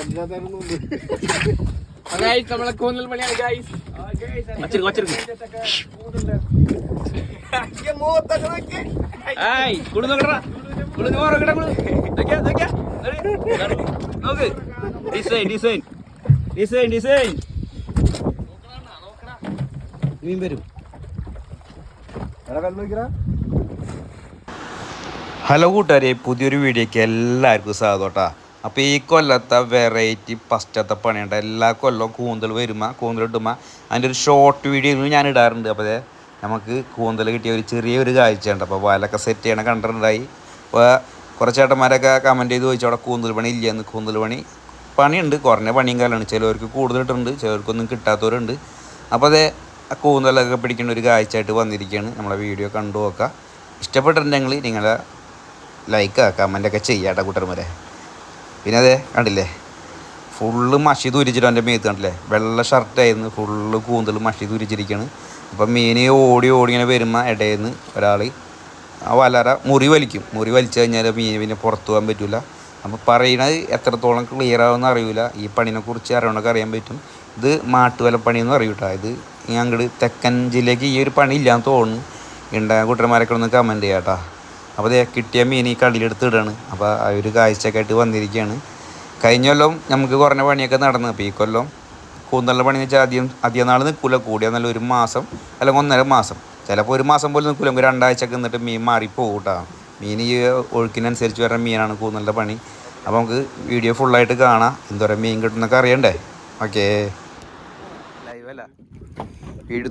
നമ്മളെ മീൻ വരും ഹലോ കൂട്ടുകാരെ പുതിയൊരു വീഡിയോയ്ക്ക് എല്ലാവർക്കും സ്വാഗതം കേട്ടോ. അപ്പോൾ ഈ കൊല്ലത്തെ വെറൈറ്റി ഫസ്റ്റത്തെ പണിയുണ്ട്. എല്ലാ കൊല്ലവും കൂന്തൽ വരുമ്പോൾ കൂന്തൽ ഇടുമ്പോൾ അതിന്റെ ഒരു ഷോർട്ട് വീഡിയോ ഞാൻ ഇടാറുണ്ട്. അപ്പോൾ നമുക്ക് കൂന്തൽ കിട്ടിയ ഒരു ചെറിയൊരു കാഴ്ചയുണ്ട്. അപ്പോൾ വലൊക്കെ സെറ്റ് ചെയ്യണം കണ്ടിട്ടുണ്ടായി. അപ്പോൾ കുറച്ച് ചേട്ടന്മാരൊക്കെ കമന്റ് ചെയ്ത് ചോദിച്ചു അവിടെ കൂന്തൽ പണി ഇല്ലയെന്ന് കൂന്തൽ പണി പണിയുണ്ട്. കുറഞ്ഞ പണിയും കാലമാണ് ചിലവർക്ക് കൂടുതൽ ഇട്ടുണ്ട് ചിലവർക്കൊന്നും കിട്ടാത്തവരുണ്ട്. അപ്പോൾ അതേ കൂന്തലൊക്കെ പിടിക്കേണ്ട ഒരു കാഴ്ചയായിട്ട് വന്നിരിക്കുകയാണ്. നമ്മളെ വീഡിയോ കണ്ടു നോക്കുക ഇഷ്ടപ്പെട്ടിട്ടുണ്ടെങ്കിൽ നിങ്ങളെ ലൈക്ക് കമന്റൊക്കെ ചെയ്യാട്ടോ കൂട്ടർമാരെ പിന്നെ അതെ കണ്ടില്ലേ? ഫുള്ള് മഷി തുരിച്ചിട്ട് എന്റെ മേത്ത് കണ്ടില്ലേ? വെള്ള ഷർട്ടായിരുന്നു ഫുള്ള് കൂന്തൽ മഷി തുരിച്ചിരിക്കുകയാണ് അപ്പം മീൻ ഓടി ഓടി ഇങ്ങനെ വരുമ്പോൾ ഇടയിൽ നിന്ന് ഒരാൾ ആ വലറ മുറി വലിക്കും. മുറി വലിച്ചു കഴിഞ്ഞാൽ മീൻ പിന്നെ പുറത്തു പോകാൻ പറ്റില്ല അപ്പോൾ പറയണത് എത്രത്തോളം ക്ലിയർ ആവുമെന്ന് അറിയില്ല ഈ പണിനെ കുറിച്ച് അറിയണമൊക്കെ അറിയാൻ പറ്റും. ഇത് മാട്ടുവലപ്പണിയെന്ന് പറയും കേട്ടോ. ഇത് അങ്ങോട്ട് തെക്കൻ ജില്ലയ്ക്ക് ഈ ഒരു പണി ഇല്ലാന്ന് തോന്നുന്നു. ഉണ്ടായ കുട്ടന്മാരൊക്കെ ഒന്ന് കമന്റ് ചെയ്യാം കേട്ടോ. അപ്പോൾ കിട്ടിയ മീൻ ഈ അപ്പോൾ ആ ഒരു കാഴ്ചയൊക്കെ ആയിട്ട് വന്നിരിക്കുകയാണ് കഴിഞ്ഞ കൊല്ലം നമുക്ക് കുറഞ്ഞ പണിയൊക്കെ നടന്നു. അപ്പോൾ ഈ കൊല്ലം കൂന്തലിന്റെ പണി എന്ന് വെച്ചാൽ അധികം അധികം നാൾ നിൽക്കില്ല കൂടിയ നല്ല ഒരു മാസം അല്ലെങ്കിൽ ഒന്നര മാസം. ചിലപ്പോൾ ഒരു മാസം പോലും നിൽക്കില്ല നമുക്ക് രണ്ടാഴ്ചയൊക്കെ നിന്നിട്ട് മീൻ മാറിപ്പോകും കേട്ടോ മീൻ ഈ ഒഴുക്കിനനുസരിച്ച് വരുന്ന മീനാണ് കൂന്തലിന്റെ പണി. അപ്പോൾ നമുക്ക് വീഡിയോ ഫുള്ളായിട്ട് കാണാം. എന്തോരം മീൻ കിട്ടുന്നൊക്കെ അറിയണ്ടേ? ഓക്കേ. ലൈവ് അല്ല. വീഡിയോ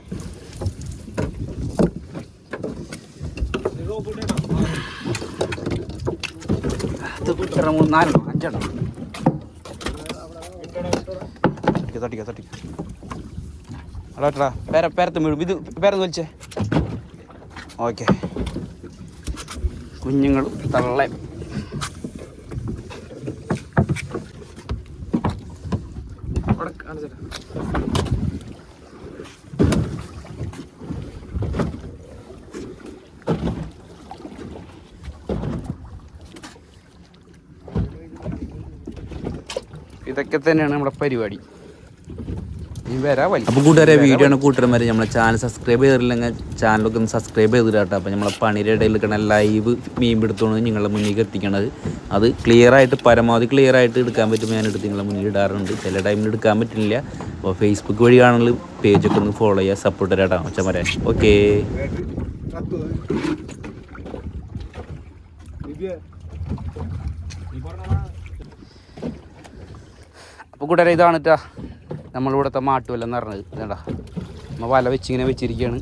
എത്ര മൂന്ന് നാലെണ്ണം അഞ്ചെണ്ണം. തട്ടിക്ക തട്ടിക്ക തട്ടിക്ക. അടാ പേര പേരത്ത് വീഴും. ഇത് പേരെന്ന് വലിച്ചേ. ഓക്കെ. കുഞ്ഞുങ്ങളും തള്ള. ഇതൊക്കെ തന്നെയാണ് നമ്മുടെ പരിപാടി. അപ്പോൾ കൂട്ടുകാരെ വീഡിയോ ആണ് കൂട്ടുകാരന്മാരെ നമ്മളെ ചാനൽ സബ്സ്ക്രൈബ് ചെയ്തില്ലെങ്കിൽ ചാനലൊക്കെ ഒന്ന് സബ്സ്ക്രൈബ് ചെയ്തിട്ട് കേട്ടോ. അപ്പോൾ നമ്മളെ പണിയുടെ ഇടയിൽ കിടന്ന ലൈവ് മീൻ പിടുത്തോണ് നിങ്ങളുടെ മുന്നിലേക്ക് എത്തിക്കണത്. അത് ക്ലിയർ ആയിട്ട് പരമാവധി ക്ലിയർ ആയിട്ട് എടുക്കാൻ പറ്റുമ്പോൾ ഞാൻ എടുത്ത് നിങ്ങളുടെ മുന്നിൽ ഇടാറുണ്ട്. ചില ടൈമിൽ എടുക്കാൻ പറ്റില്ല. അപ്പോൾ ഫേസ്ബുക്ക് വഴി ആണെങ്കിൽ പേജൊക്കെ ഒന്ന് ഫോളോ ചെയ്യുക സപ്പോർട്ട് അച്ഛൻ അച്ഛന്മാരെ. ഓക്കേ അപ്പോൾ കൂട്ടുകാരെ ഇതാണ് കേട്ടാ നമ്മളിവിടുത്തെ മാട്ടുവല്ല എന്ന് പറഞ്ഞത് ഇതേടാ നമ്മൾ വല വെച്ചിങ്ങനെ വെച്ചിരിക്കുകയാണ്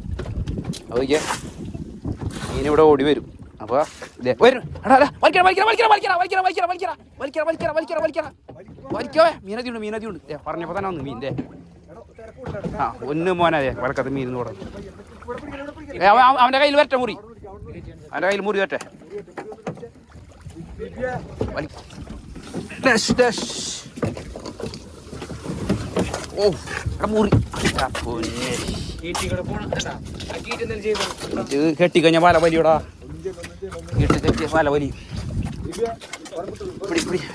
അപ്പോൾ ഇങ്ങനെ ഇവിടെ ഓടി വരും അപ്പോൾ ഇതേ വരും എടാ എടാ വലിക്കറ വലിക്കറ വലിക്കറ വലിക്കറ വലിക്കറ വലിക്കറ വലിക്കറ വലിക്കറ വലിക്കറ വലിക്കറ വലിക്കറ വലിക്കോ മീനതിയുണ്ട് മീനതിയുണ്ട് ഏ പറഞ്ഞപ്പോൾ തന്നെ വന്നു മീന്റെ ആ ഒന്ന് മോനെ വലക്കത്ത് മീൻ അവൻ- അവന്റെ കയ്യിൽ വരട്ടെ മുറി അവന്റെ കയ്യിൽ മുറി വരട്ടെ ഡാഷ് ഡാഷ് കെട്ടിക്കഴിഞ്ഞ വല വലിയടാ കെട്ടി കെട്ടിയ വല വലി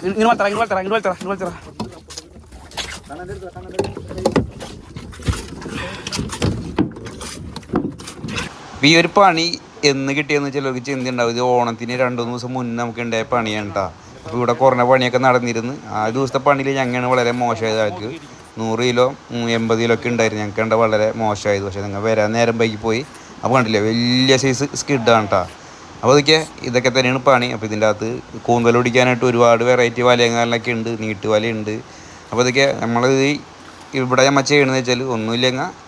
ഇങ്ങനെ ഈ ഒരു പണി എന്ന് കിട്ടിയെന്ന് ചിലർക്ക് ചിന്ത ഉണ്ടാവും ഇത് ഓണത്തിന് രണ്ടു മൂന്ന് ദിവസം മുന്നേ നമുക്ക് ഉണ്ടായ പണിയാണ് കേട്ടോ ഇവിടെ കുറഞ്ഞ പണിയൊക്കെ നടന്നിരുന്നു. ആ ദിവസത്തെ പണിയിൽ ഞങ്ങാണ് വളരെ മോശമായത് ആൾക്ക്. നൂറ് കിലോ എൺപത് കിലോ ഒക്കെ ഉണ്ടായിരുന്നു. ഞങ്ങൾക്ക് കണ്ട വളരെ മോശമായത് പക്ഷേ നിങ്ങൾ വരാൻ നേരം വൈകി പോയി. അപ്പോൾ കണ്ടില്ലേ വലിയ സൈസ് സ്കിഡാണ് കേട്ടോ അപ്പോൾ ഇതൊക്കെ ഇതൊക്കെ തന്നെയാണ് പണി. അപ്പോൾ ഇതിന്റെ അകത്ത് കൂന്തൽ പിടിക്കാനായിട്ട് ഒരുപാട് വെറൈറ്റി വലയങ്ങളിലൊക്കെ ഉണ്ട് നീട്ട് വലയുണ്ട് അപ്പോൾ ഇതൊക്കെ നമ്മൾ ഇവിടെ നമ്മൾ ചെയ്യണമെന്ന് വെച്ചാൽ ഒന്നുമില്ലെങ്കിൽ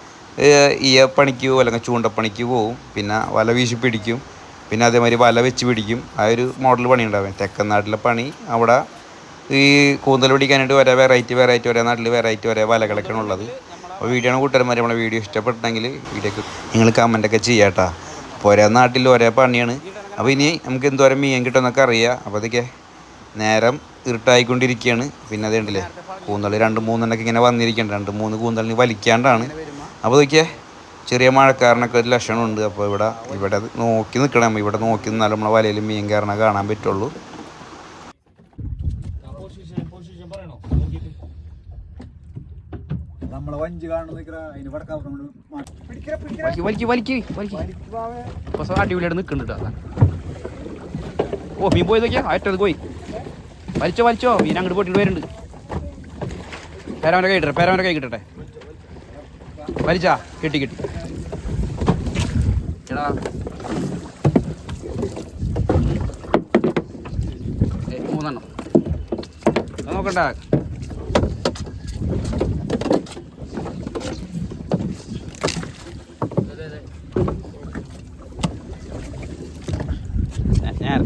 ഈ പണിക്ക് പോകും അല്ലെങ്കിൽ ചൂണ്ടപ്പണിക്ക് പോവും. പിന്നെ വല വീശി പിടിക്കും. പിന്നെ അതേമാതിരി വല വെച്ച് പിടിക്കും. ആ ഒരു മോഡൽ പണി ഉണ്ടാവും തെക്കൻ നാട്ടിലെ പണി. അവിടെ ഈ കൂന്തൽ പിടിക്കാനായിട്ട് വരെ വെറൈറ്റി വെറൈറ്റി ഒരേ നാട്ടിൽ വെറൈറ്റി ഒരേ വലകളൊക്കെയാണ് ഉള്ളത്. അപ്പോൾ വീഡിയോ ആണ് കൂട്ടുകാരന്മാർ നമ്മളെ വീഡിയോ ഇഷ്ടപ്പെട്ടെങ്കിൽ വീഡിയോക്ക് നിങ്ങൾ കമന്റൊക്കെ ചെയ്യാട്ടാ അപ്പോൾ ഒരേ നാട്ടിൽ ഒരേ പണിയാണ്. അപ്പോൾ ഇനി നമുക്ക് എന്തോരം മീൻ കിട്ടുമെന്നൊക്കെ അറിയാം. അപ്പോൾ അതൊക്കെ നേരം ഇരുട്ടായിക്കൊണ്ടിരിക്കുകയാണ്. പിന്നെ അത് ഉണ്ടല്ലേ കൂന്തൽ രണ്ട് മൂന്നെണ്ണൊക്കെ ഇങ്ങനെ വന്നിരിക്കുന്നുണ്ട്. രണ്ട് മൂന്ന് കൂന്തലിന് വലിക്കാണ്ടാണ്. അപ്പോൾ ഇതൊക്കെ ചെറിയ മഴക്കാരനൊക്കെ ഒരു ലക്ഷണമുണ്ട്. അപ്പോൾ ഇവിടെ ഇവിടെ നോക്കി നിൽക്കണം. ഇവിടെ നോക്കി നിന്നാലും നമ്മളെ വലയിൽ മീൻ കയറണ കാണാൻ പറ്റുള്ളൂ. നമ്മളെ വഞ്ചി കാണുന്ന വലിക്ക് വലിക്ക് വലിക്ക് പക്ഷെ അടിപൊളിയായിട്ട് നിൽക്കുന്നുണ്ട് ഓ മീൻ പോയി നോക്കിയാ? ആയിട്ടത് പോയി. വലിച്ചോ വലിച്ചോ. മീൻ അങ്ങോട്ട് പോയിട്ട് വരുന്നുണ്ട്. പേരാമന്റെ കൈ കിട്ടട്ടെ പേരാമന്റെ കൈ കിട്ടട്ടെ. വലിച്ചാ കിട്ടി കിട്ടി. എടാ. മൂന്നെണ്ണം. നോക്കണ്ട.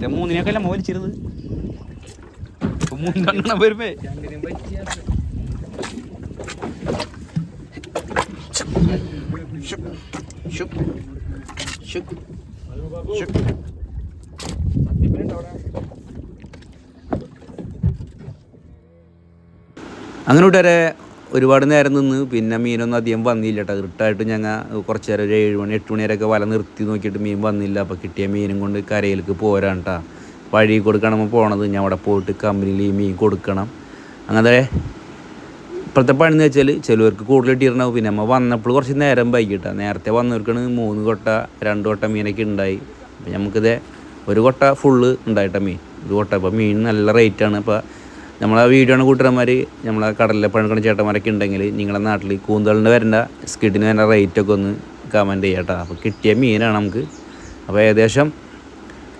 നേരത്തെ മൂന്നിനൊക്കെ അല്ല വലിച്ചിരുത് മൂന്നെണ്ണം വരുമ്പേ. അങ്ങനെ കൂട്ടുകാരെ ഒരുപാട് നേരം നിന്ന് പിന്നെ മീനൊന്നും അധികം വന്നില്ല കേട്ടോ. ഇരുട്ടായിട്ട് ഞങ്ങൾ കുറച്ച് നേരം ഒരു ഏഴ് മണി എട്ട് മണി വരെയൊക്കെ വല നിർത്തി നോക്കിയിട്ട് മീൻ വന്നില്ല. അപ്പോൾ കിട്ടിയ മീനും കൊണ്ട് കരയിലേക്ക് പോരാണ് കേട്ടോ വഴി കൊടുക്കണം പോണത്. ഞാൻ അവിടെ പോയിട്ട് കമ്പനിയിൽ ഈ മീൻ കൊടുക്കണം. അങ്ങനെ ഇപ്പോഴത്തെ പണി എന്ന് വെച്ചാൽ ചിലവർക്ക് കൂടുതൽ ഇട്ടിരുന്നാവും പിന്നെ നമ്മൾ വന്നപ്പോൾ കുറച്ച് നേരം വൈകിട്ടാണ് നേരത്തെ വന്നവർക്കാണ് മൂന്ന് കൊട്ട രണ്ട് കൊട്ട മീനൊക്കെ ഉണ്ടായി. അപ്പം നമുക്കിത് ഒരു കൊട്ട ഫുള്ള് ഉണ്ടായിട്ട മീൻ. ഒരു കൊട്ട. അപ്പോൾ മീൻ നല്ല റേറ്റാണ് അപ്പോൾ നമ്മളെ വീഡിയോ ആണ് കൂട്ടുകാരന്മാർ നമ്മളെ കടലിലെ പണിക്കണ ചേട്ടന്മാരൊക്കെ ഉണ്ടെങ്കിൽ നിങ്ങളുടെ നാട്ടിൽ കൂന്തളിന് വരേണ്ട സ്കിഡിന് വരേണ്ട റേറ്റൊക്കെ ഒന്ന് കമന്റ് ചെയ്യാം അപ്പോൾ കിട്ടിയ മീനാണ് നമുക്ക്. അപ്പോൾ ഏകദേശം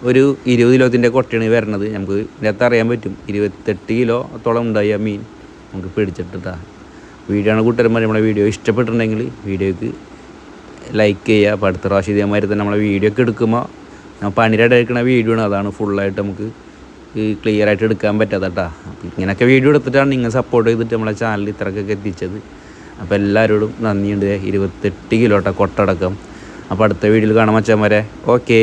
ഒരു ഇരുപത് കിലോത്തിന്റെ കൊട്ടയാണ് വരണത്. നമുക്ക് ഇതിനകത്ത് അറിയാൻ പറ്റും. ഇരുപത്തെട്ട് കിലോത്തോളം ഉണ്ടായി ആ മീൻ. നമുക്ക് പിടിച്ചിട്ടാ വീഡിയോ ആണ് കൂട്ടുകാരന്മാർ നമ്മുടെ വീഡിയോ ഇഷ്ടപ്പെട്ടിട്ടുണ്ടെങ്കിൽ വീഡിയോക്ക് ലൈക്ക് ചെയ്യുക അപ്പോൾ അടുത്ത പ്രാവശ്യം ഇതേമാതിരി തന്നെ നമ്മളെ വീഡിയോ ഒക്കെ എടുക്കുമ്പോൾ പണിരായിട്ട് എടുക്കുന്ന വീഡിയോ ആണ്. അതാണ് ഫുള്ളായിട്ട് നമുക്ക് ക്ലിയർ ആയിട്ട് എടുക്കാൻ പറ്റാത്ത കേട്ടോ അപ്പം ഇങ്ങനെയൊക്കെ വീഡിയോ എടുത്തിട്ടാണ് നിങ്ങൾ സപ്പോർട്ട് ചെയ്തിട്ട് നമ്മളെ ചാനൽ ഇത്രക്കൊക്കെ എത്തിച്ചത്. അപ്പോൾ എല്ലാവരോടും നന്ദിയുണ്ട്. ഇരുപത്തെട്ട് കിലോട്ട കൊട്ടടക്കം. അപ്പോൾ അടുത്ത വീഡിയോയിൽ കാണാൻ മച്ചാൻ വരെ ഓക്കേ